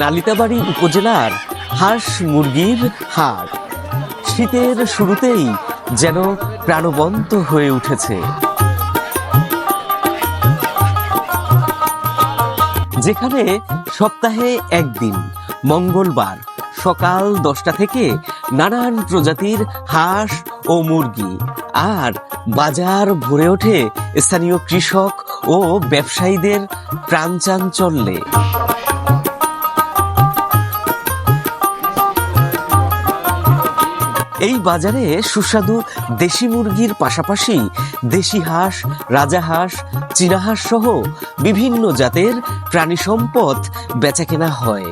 নালিতাবাড়ি উপজেলার হাঁস মুরগির হাট শীতের শুরুতেই যেন প্রাণবন্ত হয়ে উঠেছে। যেখানে সপ্তাহে একদিন, মঙ্গলবার, সকাল দশটা থেকে নানান প্রজাতির হাঁস ও মুরগি আর বাজার ভরে ওঠে স্থানীয় কৃষক ও ব্যবসায়ীদের প্রাণচাঞ্চল্যে। এই বাজারে সুস্বাদু দেশি মুরগির পাশাপাশি দেশি হাঁস রাজাহাঁস চীনাহাঁস সহ বিভিন্ন জাতের প্রাণী সম্পদ বেচাকেনা হয়।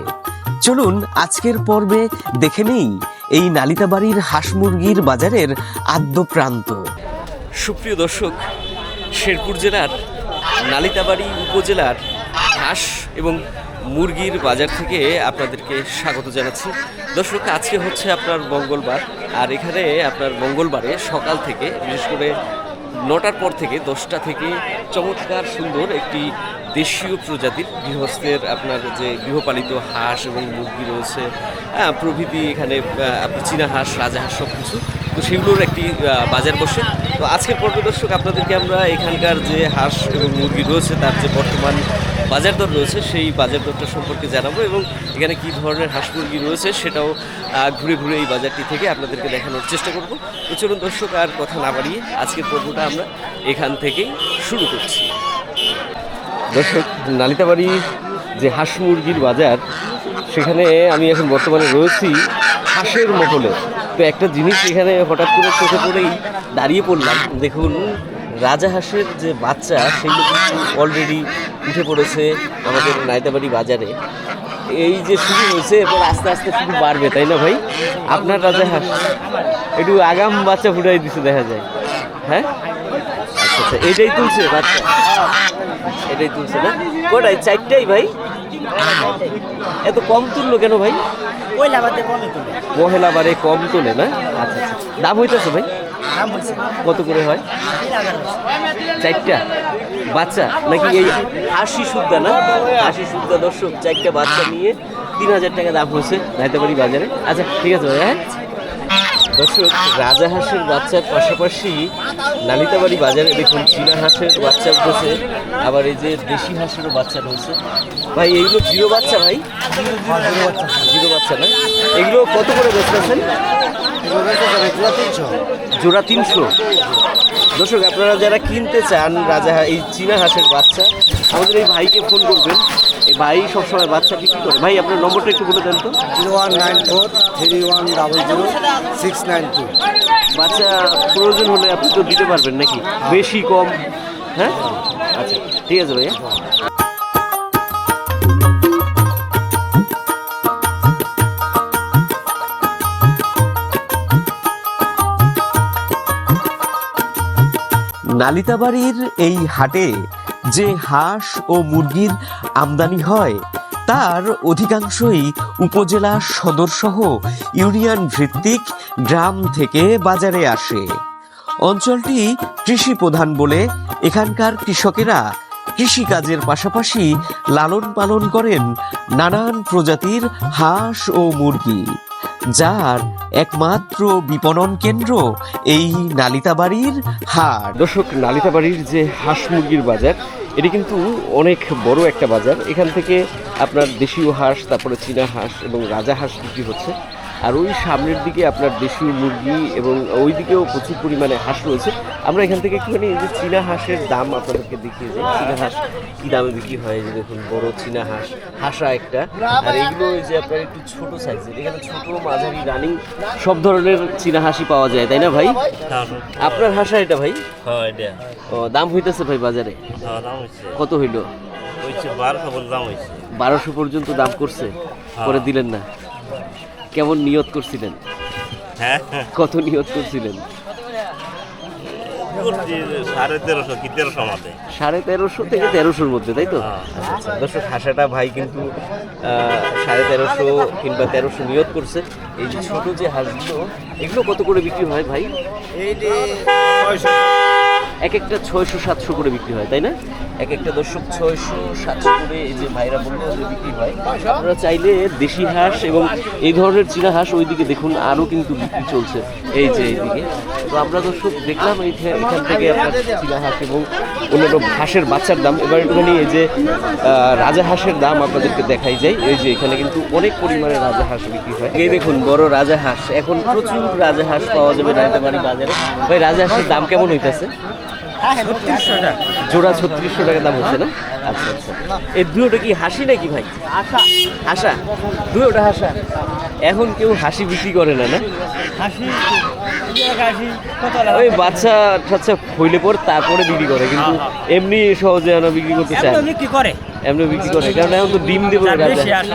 চলুন আজকের পর্বে দেখে নেই এই নালিতাবাড়ির হাঁস মুরগির বাজারের আদ্য প্রান্ত। সুপ্রিয় দর্শক, শেরপুর জেলার নালিতাবাড়ি উপজেলার হাঁস এবং মুরগির বাজার থেকে আপনাদেরকে স্বাগত জানাচ্ছি। দর্শক আজকে হচ্ছে আপনার মঙ্গলবার আর এখানে আপনার মঙ্গলবারে সকাল থেকে বিশেষ করে নটার পর থেকে দশটা থেকে চমৎকার সুন্দর একটি দেশীয় প্রজাতির গৃহস্থের আপনার যে গৃহপালিত হাঁস এবং মুরগি রয়েছে হ্যাঁ, প্রভৃতি এখানে আহ, আপনার চীনা হাঁস রাজাহাঁস সব কিছু তো সেগুলোর একটি বাজার বসে। তো আজকের পর্বে দর্শক আপনাদেরকে আমরা এখানকার যে হাঁস এবং মুরগি রয়েছে তার যে বর্তমান বাজার দর রয়েছে, সেই বাজার দরটা সম্পর্কে জানাব এবং এখানে কী ধরনের হাঁস মুরগি রয়েছে সেটাও ঘুরে ঘুরে এই বাজারটি থেকে আপনাদেরকে দেখানোর চেষ্টা করব। তো চলুন দর্শক, আর কথা না বাড়িয়ে আজকের পর্বটা আমরা এখান থেকেই শুরু করছি। দর্শক, নালিতাবাড়ি যে হাঁস মুরগির বাজার, সেখানে আমি এখন বর্তমানে রয়েছি হাঁসের মহলে। তো একটা জিনিস এখানে হঠাৎ করে চোখে পড়েই দাঁড়িয়ে পড়লাম। দেখুন, রাজা হাঁসের যে বাচ্চা সেগুলো কিন্তু অলরেডি উঠে পড়েছে আমাদের নাইতাবাড়ি বাজারে। এই যে শুরু হয়েছে এরপর আস্তে আস্তে শুধু বাড়বে তাই না ভাই? আপনার রাজা হাঁস একটু আগাম বাচ্চা ফুটাই দিছে দেখা যায়। হ্যাঁ? আচ্ছা আচ্ছা এটাই তুলছে বাচ্চা। এটাই তুলছে না? কোটাই চারটাই ভাই? এত কম তুললো কেন ভাই? পহেলা বারে কম তোলে না? আচ্ছা আচ্ছা। দাম হইতেছে ভাই? দাম কত করে হয়? চারটা? বাচ্চা? নাকি এই আশি সুদ্ধা না? আশি সুদ্ধা দর্শক চারটা বাচ্চা নিয়ে তিন হাজার টাকা দাম হয়েছে নাইতাবাড়ি বাজারে। আচ্ছা ঠিক আছে ভাই হ্যাঁ দর্শক রাজা হাঁসের বাচ্চার পাশাপাশি লালিতাবাড়ি বাজারে দেখুন চীনা হাঁসের বাচ্চা উঠেছে আবার এই যে দেশি হাঁসেরও বাচ্চা রয়েছে। ভাই এইগুলো জিরো বাচ্চা ভাই? জিরো বাচ্চা না? এগুলো কত করে বেচতেছেন? জোড়া তিনশো? দর্শক আপনারা যারা কিনতে চান রাজা এই চীনা হাঁসের বাচ্চা আমাদের এই ভাইকে ফোন করবেন। এই ভাই সবসময় বাচ্চা বিক্রি করে। ভাই আপনার নম্বরটা একটু বলে দেন তো। Zero one nine four three one double zero six nine two. বাচ্চা প্রয়োজন হলে আপনি তো দিতে পারবেন নাকি? বেশি কম। হ্যাঁ? আচ্ছা ঠিক আছে ভাইয়া। নালিতাবাড়ির এই হাটে যে হাঁস ও মুরগির আমদানি হয়, তার অধিকাংশই উপজেলা সদরসহ ইউনিয়ন ভিত্তিক গ্রাম থেকে বাজারে আসে। অঞ্চলটি কৃষি প্রধান বলে এখানকার কৃষকেরা কৃষিকাজের পাশাপাশি লালন পালন করেন নানান প্রজাতির হাঁস ও মুরগি। যার একমাত্র বিপণন কেন্দ্র এই নালিতাবাড়ির হাট। দর্শক, নালিতাবাড়ির যে হাঁস মুরগির বাজার, এটি কিন্তু অনেক বড় একটা বাজার। এখান থেকে আপনার দেশীয় হাঁস, তারপরে চীনা হাঁস এবং রাজা হাঁস বিক্রি হচ্ছে। আর ওই সামনের দিকে আপনার দেশীয় মুরগি এবং ওই দিকেও প্রচুর পরিমাণে হাঁস রয়েছে। আমরা এখান থেকে একটুখানি এই যে চীনা হাঁসের দাম আপনাদেরকে দেখিয়ে যাই চীনা হাঁস কী দামে বিক্রি হয়? যে দেখুন বড় চীনা হাঁস হাঁসা একটা। আর এগুলো ওই যে আপনার একটু ছোট সাইজের। এখানে ছোট মাঝারি রানিং সব ধরনের চীনা হাঁসি পাওয়া যায় তাই না ভাই? আপনার হাঁসা এটা ভাই? হ্যাঁ ও দাম হইতেছে ভাই বাজারে? হ্যাঁ কত হইল? বারোশো পর্যন্ত দাম করছে? পরে দিলেন না? কেমন নিয়ত করছিলেন? হ্যাঁ। কত নিয়ত করছিলেন? সাড়ে তেরোশো কি তেরোশো মাতে সাড়ে তেরোশো থেকে তেরোশোর মধ্যে তাই তো? হ্যাঁ। দর্শক হাসাটা ভাই কিন্তু সাড়ে তেরোশো কিংবা তেরোশো নিয়ত করছে। এই যে ছোটো যে হাঁসগুলো এগুলো কত করে বিক্রি হয় ভাই? এক একটা ছয়শো সাতশো করে বিক্রি হয় তাই না? এক একটা দর্শক ছয়শো, সাতশো করে এই যে ভাইরা বলল বিক্রি হয়। আপনারা চাইলে দেশি হাঁস এবং এই ধরনের চীনা হাঁস ওইদিকে দেখুন, আরও কিন্তু বিক্রি চলছে এই যে এইদিকে। তো আমরা দর্শক দেখলাম এই এখান থেকে আপনার চীনা হাঁস এবং অন্যান্য হাঁসের বাচ্চার দাম। এবার একটুখানি এই যে রাজা হাঁসের দাম আপনাদেরকে দেখাই যায় এই যে এখানে কিন্তু অনেক পরিমাণে রাজা হাঁস বিক্রি হয়। এই দেখুন, বড় রাজা হাঁস। এখন প্রচুর রাজা হাঁস পাওয়া যাবে রায়তাবাড়ি বাজারে। ভাই, রাজা হাঁসের দাম কেমন হইতেছে? জোড়া ছত্রিশশো টাকা দাম হচ্ছে না? আচ্ছা আচ্ছা। এই দুটোটা কি হাসি নাকি ভাই? হাসা। দুটোটা হাসা। এখন কেউ হাসি বিক্রি করে না না? হাসি ওই বাচ্চা টাচ্চা হইলে পর তারপরে বিক্রি করে কিন্তু এমনি সহজে আমরা বিক্রি করতে চাই না। করে। এমনি বিক্রি করে কারণ এখন তো ডিম দেবো যার বেশি হাঁস।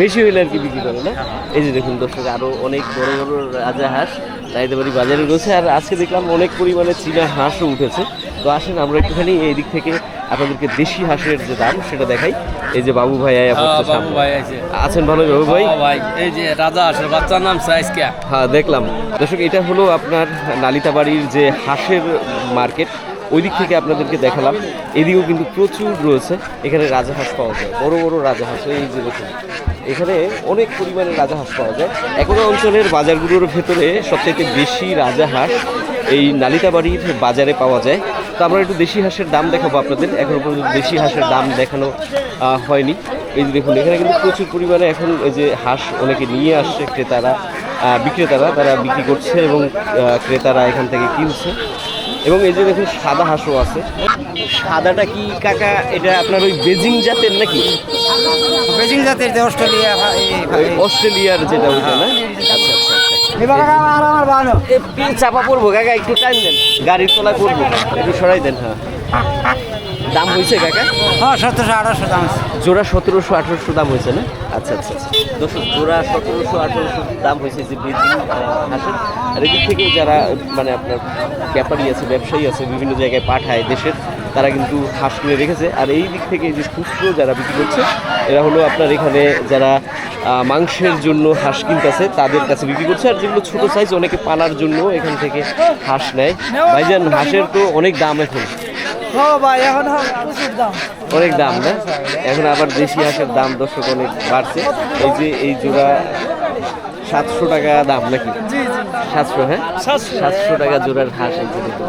বেশি হইলে আর কি বিক্রি করে না? এই যে দেখুন দর্শক আরও অনেক বড় বড় রাজা হাঁস। রায়তাবাড়ি বাজারে রয়েছে। আর আজকে দেখলাম অনেক পরিমাণে চীনা হাঁসও উঠেছে। তো আসেন আমরা একটুখানি এই দিক থেকে আপনাদেরকে দেশি হাঁসের যে দাম সেটা দেখাই। এই যে বাবু ভাই হ্যাঁ, বাবু ভাই আছেন ভালো বাবু ভাই? ভাই এই যে রাজা আসে বাচ্চার নাম সাইজ কে? হ্যাঁ দেখলাম। দর্শক এটা হলো আপনার নালিতাবাড়ির যে হাঁসের মার্কেট। ওই দিক থেকে আপনাদেরকে দেখালাম। এদিকেও কিন্তু প্রচুর রয়েছে। এখানে রাজাহাঁস পাওয়া যায়। বড় বড় রাজাহাঁস এই যে দেখুন। এখানে অনেক পরিমাণে রাজাহাঁস পাওয়া যায়। এখনও অঞ্চলের বাজারগুলোর ভেতরে সবথেকে বেশি রাজাহাঁস এই নালিতাবাড়ির বাজারে পাওয়া যায়। তো আমরা একটু দেশি হাঁসের দাম দেখাবো আপনাদের। এখনও পর্যন্ত দেশি হাঁসের দাম দেখানো হয়নি। এই যে দেখুন, এখানে কিন্তু প্রচুর পরিমাণে এখন এই যে হাঁস অনেকে নিয়ে আসছে, ক্রেতারা বিক্রেতারা। তারা বিক্রি করছে এবং ক্রেতারা এখান থেকে কিনছে। এবং এই যে দেখুন সাদা হাঁসও আছে। সাদাটা কি কাকা এটা আপনার ওই বেজিং জাতের নাকি? বেজিং জাতের যে অস্ট্রেলিয়া অস্ট্রেলিয়ার যেটা ওইটা না? আচ্ছা আচ্ছা আচ্ছা। আর আমার বানো। চাপা পড়ব কাকা একটু টাইম দেন। গাড়ির তলায় পড়ব একটু সরাই দেন হ্যাঁ। দাম হয়েছে কাকা হ্যাঁ সতেরোশো আঠারোশো দাম জোড়া সতেরোশো আঠারোশো দাম হয়েছে না? আচ্ছা আচ্ছা আচ্ছা। দর্শক জোড়া সতেরোশো আঠারোশো দাম হয়েছে যে হাঁসের আর এদিক থেকে যারা মানে আপনার ব্যাপারী আছে ব্যবসায়ী আছে বিভিন্ন জায়গায় পাঠায় দেশের তারা কিন্তু হাঁস কিনে রেখেছে। আর এই দিক থেকে যে খুচরো যারা বিক্রি করছে এরা হলো আপনার এখানে যারা মাংসের জন্য হাঁস কিনতেছে তাদের কাছে বিক্রি করছে। আর যেগুলো ছোটো সাইজ অনেকে পালার জন্য এখান থেকে হাঁস নেয়। ভাইজান হাঁসের তো অনেক দাম এখন। ভাই এখন প্রচুর দাম। অনেক দাম না? এখন আবার দেশি হাঁসের দাম দর্শক অনেক বাড়ছে। এই যে এই জোড়া সাতশো টাকা দাম নাকি? সাতশো হ্যাঁ? সাতশো। টাকা জোড়ার হাঁস এই যে দেখুন।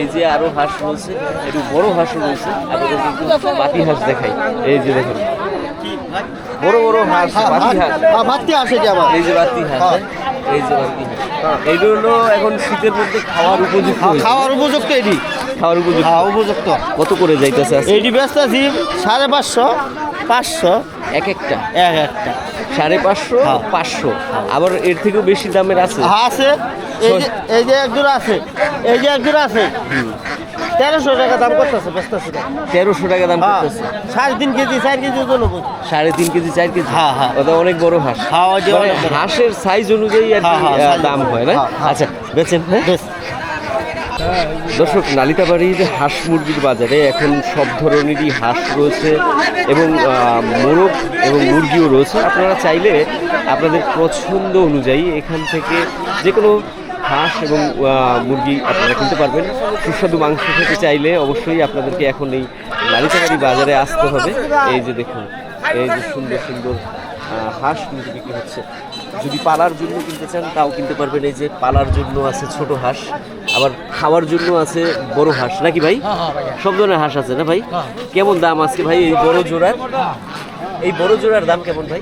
এই যে আরও হাঁস রয়েছে একটু বড় হাঁসও রয়েছে আপনাদের কিন্তু বাতি হাঁস দেখাই। এই যে দেখুন। বড় বড় হাঁস বাতি হাঁস। আসে যে এই যে বাতি হাঁস হ্যাঁ? এই যে বাতি হাঁস। এইগুলো এখন শীতের মধ্যে খাওয়ার উপযুক্ত খাওয়ার উপযুক্ত এটি। খাওয়ার উপযুক্ত? হ্যাঁ উপযুক্ত। কত করে যাইতেছে? এইটি ব্যস্ত আছি সাড়ে পাঁচশো পাঁচশো। এক একটা? এক একটা। সাড়ে পাঁচশো হ্যাঁ। পাঁচশো। আবার এর থেকেও বেশি দামের আছে? হ্যাঁ আছে। এই যে এই যে এক জোড়া আছে এই যে এক জোড়া আছে। তেরোশো টাকা দাম করতেছে ব্যস্ত আছি তেরোশো টাকা দাম হ্যাঁ করতেছে? সাড়ে তিন কেজি চার কেজি ওজন সাড়ে তিন কেজি চার কেজি? হ্যাঁ, হ্যাঁ। ওটা অনেক বড় হাঁস। মানে হাঁসের সাইজ অনুযায়ী আর দাম হয় না। আচ্ছা বেচেন হ্যাঁ? বেশ দর্শক, নালিতাবাড়ির হাঁস মুরগির বাজারে এখন সব ধরনেরই হাঁস রয়েছে এবং মোরগ এবং মুরগিও রয়েছে। আপনারা চাইলে আপনাদের পছন্দ অনুযায়ী এখান থেকে যে কোনো হাঁস এবং মুরগি আপনারা কিনতে পারবেন। সুস্বাদু মাংস খেতে চাইলে অবশ্যই আপনাদেরকে এখন এই নালিতাবাড়ি বাজারে আসতে হবে। এই যে দেখুন, এই যে সুন্দর সুন্দর হাঁস কিন্তু বিক্রি হচ্ছে। যদি পালার জন্য কিনতে চান তাও কিনতে পারবেন। এই যে পালার জন্য আছে ছোট হাঁস আবার খাওয়ার জন্য আছে বড় হাঁস। নাকি ভাই? সব ধরনের হাঁস আছে না ভাই? কেমন দাম আজকে ভাই এই বড় জোড়ার? এই বড় জোড়ার দাম কেমন ভাই?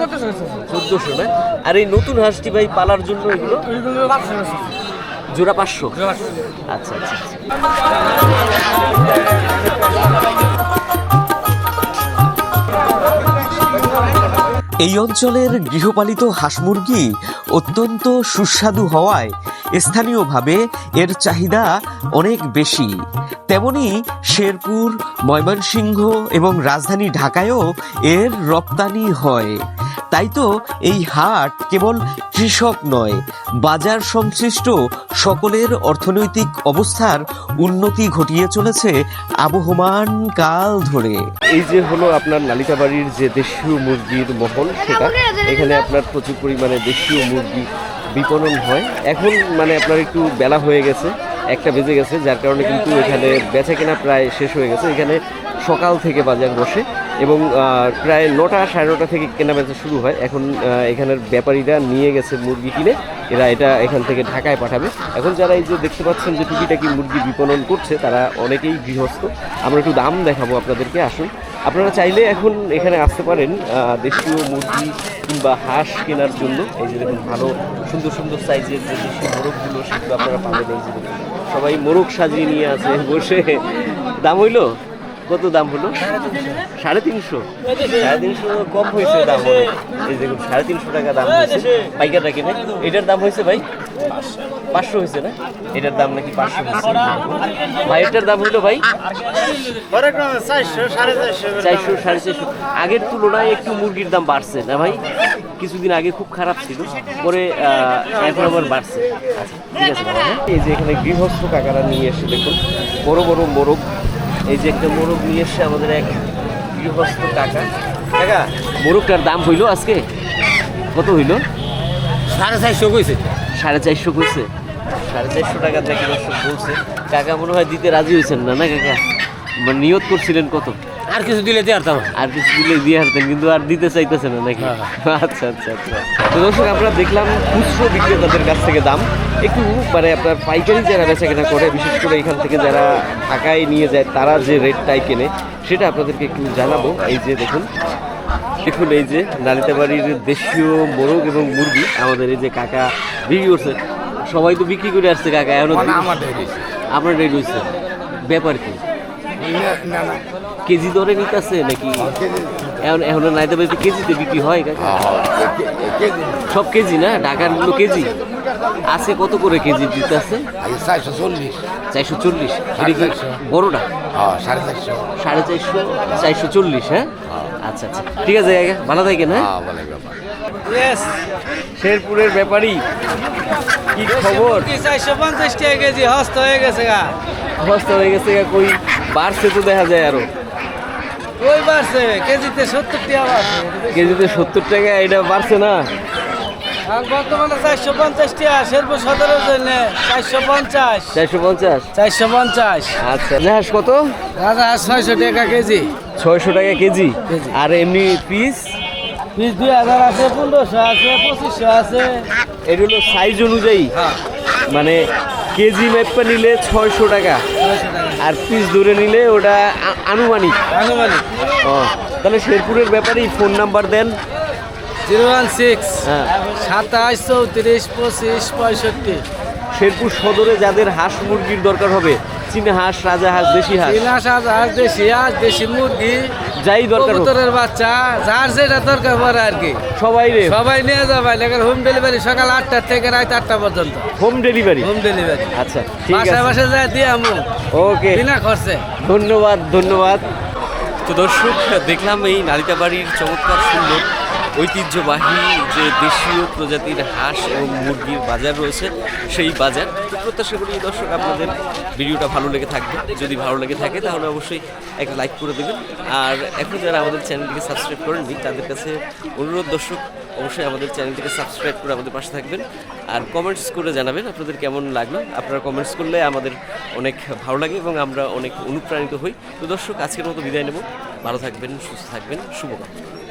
চোদ্দশো চোদ্দশো না? আর এই নতুন হাঁসটি ভাই পালার জন্য এগুলো? জোড়া পাঁচশো? আচ্ছা আচ্ছা। এই অঞ্চলের গৃহপালিত হাঁস মুরগি অত্যন্ত সুস্বাদু হওয়ায় স্থানীয়ভাবে এর চাহিদা অনেক বেশি। তেমনি শেরপুর, ময়মনসিংহ এবং রাজধানী ঢাকায়ও এর রপ্তানি হয়। তাই তো এই হাট কেবল কৃষক নয়, বাজার সংশ্লিষ্ট সকলের অর্থনৈতিক অবস্থার উন্নতি ঘটিয়ে চলেছে আবহমান কাল ধরে। এই যে হলো আপনার নালিতাবাড়ির যে দেশীয় মুরগির মহল সেটা, এখানে আপনার প্রচুর পরিমাণে দেশীয় মুরগি বিপণন হয়। এখন মানে আপনার একটু বেলা হয়ে গেছে, একটা বেজে গেছে, যার কারণে কিন্তু এখানে বেচা কেনা প্রায় শেষ হয়ে গেছে। এখানে সকাল থেকে বাজার বসে। এবং প্রায় নটা সাড়ে নটা থেকে কেনা বেচা শুরু হয়। এখন এখানের ব্যাপারীরা নিয়ে গেছে মুরগি কিনে। এরা এটা এখান থেকে ঢাকায় পাঠাবে। এখন যারা এই যে দেখতে পাচ্ছেন যে টুকিটাকি মুরগি বিপণন করছে, তারা অনেকেই গৃহস্থ। আমরা একটু দাম দেখাবো আপনাদেরকে, আসুন। আপনারা চাইলে এখন এখানে আসতে পারেন দেশীয় মুরগি কিংবা হাঁস কেনার জন্য। এই যে দেখুন, ভালো, সুন্দর সুন্দর সাইজের যে দেশীয় মোরগগুলো, সেগুলো আপনারা পাবেন এই যে সবাই মোরগ সাজিয়ে নিয়ে আছে বসে। দাম হইল? কত দাম হলো? সাড়ে তিনশো। সাড়ে তিনশো কম হয়েছে দাম হলো। এই দেখুন, সাড়ে তিনশো টাকা দাম হয়েছে। পাইকাররা কিনে। এটার দাম হয়েছে ভাই? পাঁচশো হয়েছে না? এটার দাম নাকি পাঁচশো ভাই, এটার দাম হলো ভাই? চারশো, সাড়ে চারশো। আগের তুলনায় একটু মুরগির দাম বাড়ছে না ভাই? কিছুদিন আগে খুব খারাপ ছিল, পরে এখন আবার বাড়ছে। আচ্ছা ঠিক আছে? এই যে এখানে গৃহস্থ কাকারা নিয়ে এসে দেখুন, বড় বড় মোরগ। এই যে একটা মোরগ নিয়ে এসে আমাদের এক গৃহস্থ কাকা। কাকা মোরগটার দাম হইল আজকে? কত হইল? সাড়ে চারশো কইছে। সাড়ে চারশো কইছে। সাড়ে চারশো টাকা দেখে বলছে। কাকা মনে হয় দিতে রাজি হয়েছেন না না কাকা? মানে নিয়ত করছিলেন কত? আর কিছু দিলে দিয়ে আরতাম আর কিছু দিলে দিয়ে হারতেন কিন্তু আর দিতে চাইতেছে না নাকি? আচ্ছা আচ্ছা আচ্ছা। তো দর্শক আমরা দেখলাম খুচরো বিক্রেতাদের কাছ থেকে দাম। একটু মানে আপনার পাইকারি যারা বেচা কেনা করে বিশেষ করে এখান থেকে যারা ঢাকায় নিয়ে যায় তারা যে রেটটাই কেনে সেটা আপনাদেরকে একটু জানাব। এই যে দেখুন দেখুন এই যে নালিতাবাড়ির দেশীয় মোরগ এবং মুরগি আমাদের এই যে কাকা বিক্রি করছে। সবাই তো বিক্রি করে আসছে কাকা এখনও আপনার রেট হয়েছে। ব্যাপার কি? কেজি দরে নিতেছে নাকি? এখন এখন নাইতাবাড়িতে কেজিতে বিক্রি হয় কাকা। সব কেজি না? ঢাকারগুলো কেজি? আছে কত করে কেজি দিতে আছে চারশো চল্লিশ। চারশো চল্লিশ। বড়টা? হ্যাঁ সাড়ে চারশো। সাড়ে চারশো চারশো চল্লিশ হ্যাঁ? আচ্ছা আচ্ছা। ঠিক আছে ভালো থাকেন হ্যাঁ? হ্যাঁ শেরপুরের ব্যাপারী। কি খবর? চারশো পঞ্চাশ টাকা কেজি হস্ত হয়ে গেছে গা হস্ত হয়ে গেছে গা, কই? বাড়ছে তো দেখা যায় আরও। ওই বাড়ছে কেজিতে সত্তর টাকা কেজিতে সত্তর টাকা এটা বাড়ছে না? বর্তমানে চারশো পঞ্চাশ টাকা শেরপুর সদরের জন্য চারশো পঞ্চাশ। চারশো পঞ্চাশ? চারশো পঞ্চাশ। আচ্ছা জাহাজ কত? রাজা ছয়শো টাকা কেজি। ছয়শো টাকা কেজি। আর এমনি পিস? পিস দুই হাজার আছে পনেরোশো আছে পঁচিশশো আছে। এটা হলো সাইজ অনুযায়ী? হ্যাঁ। মানে কেজি মেপা নিলে ছয়শো টাকা। আর পিস ধরে নিলে ওটা আনুমানিক। আনুমানিক। ও তাহলে শেরপুরের ব্যাপারেই ফোন নাম্বার দেন। জিরো ওয়ান সিক্স হ্যাঁ। সাতাশ চৌত্রিশ পঁচিশ পঁয়ষট্টি। শেরপুর সদরে যাদের হাঁস মুরগির দরকার হবে চীনা হাঁস রাজা হাঁস দেশি হাঁস। তিন হাজার হাঁস দেশি হাঁস দেশি মুরগি যাই দরকার কবুতরের বাচ্চা যার যেটা দরকার পড়ে আর কি। সবাই রে। সবাই নিয়ে যাবে এখন হোম ডেলিভারি সকাল আটটা থেকে রাত আটটা পর্যন্ত। হোম ডেলিভারি হোম ডেলিভারি আচ্ছা ঠিক বাসায় আছে। বাসায় যায় দিয়ে আমু। ওকে বিনা খরচে। ধন্যবাদ ধন্যবাদ। তো দর্শক দেখলাম এই নালিতাবাড়ির চমৎকার সুন্দর ঐতিহ্যবাহী যে দেশীয় প্রজাতির হাঁস এবং মুরগির বাজার রয়েছে, সেই বাজার। প্রত্যাশা করি দর্শক, আপনাদের ভিডিওটা ভালো লেগে থাকবে। যদি ভালো লেগে থাকে, তাহলে অবশ্যই একটা লাইক করে দেবেন। আর এখন যারা আমাদের চ্যানেলটিকে সাবস্ক্রাইব করেননি, তাদের কাছে অনুরোধ দর্শক, অবশ্যই আমাদের চ্যানেলটিকে সাবস্ক্রাইব করে আমাদের পাশে থাকবেন। আর কমেন্টস করে জানাবেন আপনাদের কেমন লাগল। আপনারা কমেন্টস করলে আমাদের অনেক ভালো লাগে এবং আমরা অনেক অনুপ্রাণিত হই। তো দর্শক, আজকের মতো বিদায় নেব। ভালো থাকবেন, সুস্থ থাকবেন। শুভকামনা।